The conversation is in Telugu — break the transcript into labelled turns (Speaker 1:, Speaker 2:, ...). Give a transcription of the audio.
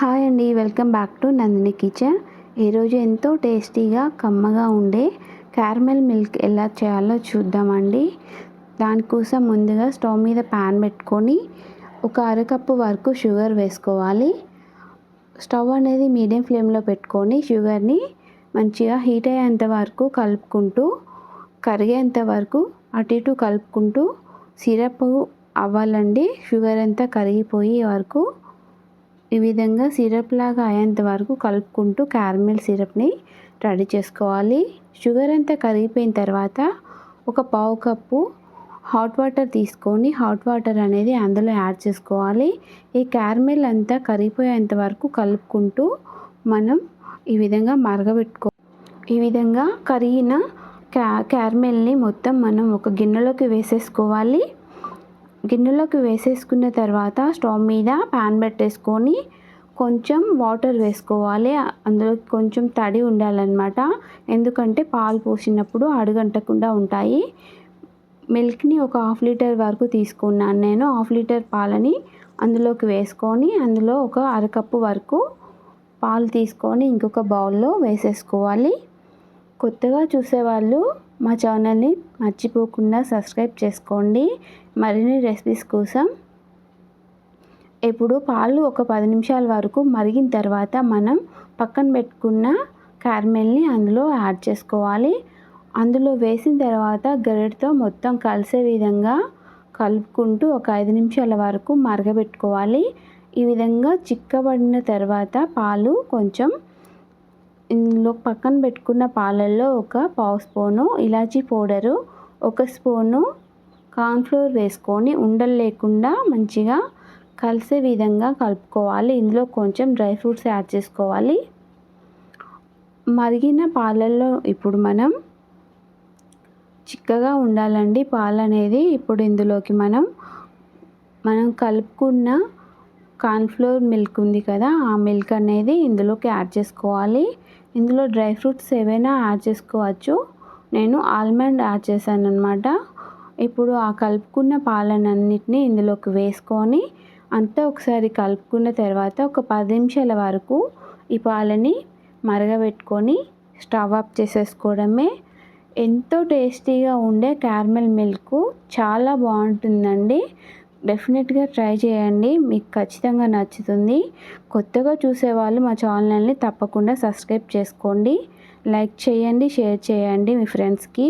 Speaker 1: హాయ్ అండి welcome back to Nandini kitchen. ఈరోజు ఎంతో టేస్టీగా కమ్మగా ఉండే క్యారమెల్ మిల్క్ ఎలా చేయాలో చూద్దామండి. దానికోసం ముందుగా స్టవ్ మీద ప్యాన్ పెట్టుకొని ఒక అరకప్పు వరకు షుగర్ వేసుకోవాలి. స్టవ్ అనేది మీడియం ఫ్లేమ్లో పెట్టుకొని షుగర్ని మంచిగా హీట్ అయ్యేంత వరకు కలుపుకుంటూ కరిగేంత వరకు అటు ఇటు కలుపుకుంటూ సిరప్ అవ్వాలండి. షుగర్ అంతా కరిగిపోయే వరకు ఈ విధంగా సిరప్ లాగా అయ్యేంత వరకు కలుపుకుంటూ క్యారమెల్ సిరప్ని రెడీ చేసుకోవాలి. షుగర్ అంతా కరిగిపోయిన తర్వాత ఒక పావు కప్పు హాట్ వాటర్ తీసుకొని హాట్ వాటర్ అనేది అందులో యాడ్ చేసుకోవాలి. ఈ క్యారమెల్ అంతా కరిగిపోయేంత వరకు కలుపుకుంటూ మనం ఈ విధంగా మరగబెట్టుకో ఈ విధంగా కరిగిన క్యా క్యారమెల్ని మొత్తం మనం ఒక గిన్నెలోకి వేసేసుకోవాలి. గిన్నెలోకి వేసేసుకున్న తర్వాత స్టవ్ మీద ప్యాన్ పెట్టేసుకొని కొంచెం వాటర్ వేసుకోవాలి. అందులో కొంచెం తడి ఉండాలన్నమాట. ఎందుకంటే పాలు పోసినప్పుడు అడుగంటకుండా ఉంటాయి. మిల్క్ని ఒక హాఫ్ లీటర్ వరకు తీసుకున్నాను నేను. హాఫ్ లీటర్ పాలని అందులోకి వేసుకొని అందులో ఒక అరకప్పు వరకు పాలు తీసుకొని ఇంకొక బౌల్లో వేసేసుకోవాలి. కొత్తగా చూసేవాళ్ళు మా ఛానల్ని మర్చిపోకుండా సబ్స్క్రైబ్ చేసుకోండి. మరిన్ని రెసిపీస్ కోసం ఇప్పుడు పాలు ఒక పది నిమిషాల వరకు మరిగిన తర్వాత మనం పక్కన పెట్టుకున్న క్యారమెల్ని అందులో యాడ్ చేసుకోవాలి. అందులో వేసిన తర్వాత గరిటతో మొత్తం కలిసే విధంగా కలుపుకుంటూ ఒక ఐదు నిమిషాల వరకు మరగబెట్టుకోవాలి. ఈ విధంగా చిక్కబడిన తర్వాత పాలు కొంచెం ఇందులో పక్కన పెట్టుకున్న పాలల్లో ఒక పావు స్పూను ఇలాచీ పౌడరు ఒక స్పూను కార్న్ఫ్లోర్ వేసుకొని ఉండలు లేకుండా మంచిగా కలిసే విధంగా కలుపుకోవాలి. ఇందులో కొంచెం డ్రై ఫ్రూట్స్ యాడ్ చేసుకోవాలి. మరిగిన పాలల్లో ఇప్పుడు మనం చిక్కగా ఉండాలండి. పాలు అనేది ఇప్పుడు ఇందులోకి మనం మనం కలుపుకున్న కార్న్ఫ్లోర్ మిల్క్ ఉంది కదా ఆ మిల్క్ అనేది ఇందులోకి యాడ్ చేసుకోవాలి. ఇందులో డ్రై ఫ్రూట్స్ ఏవైనా యాడ్ చేసుకోవచ్చు. నేను ఆల్మండ్ యాడ్ చేశాను అనమాట ఇప్పుడు ఆ కలుపుకున్న పాలనన్నిటిని ఇందులోకి వేసుకొని అంతా ఒకసారి కలుపుకున్న తర్వాత ఒక పది నిమిషాల వరకు ఈ పాలని మరగబెట్టుకొని స్టవ్ ఆఫ్ చేసేసుకోవడమే. ఎంతో టేస్టీగా ఉండే క్యారమెల్ మిల్క్ చాలా బాగుంటుందండి. డెఫినెట్గా ట్రై చేయండి. మీకు ఖచ్చితంగా నచ్చుతుంది. కొత్తగా చూసేవాళ్ళు మా ఛానల్ని తప్పకుండా సబ్స్క్రైబ్ చేసుకోండి. లైక్ చేయండి షేర్ చేయండి మీ ఫ్రెండ్స్కి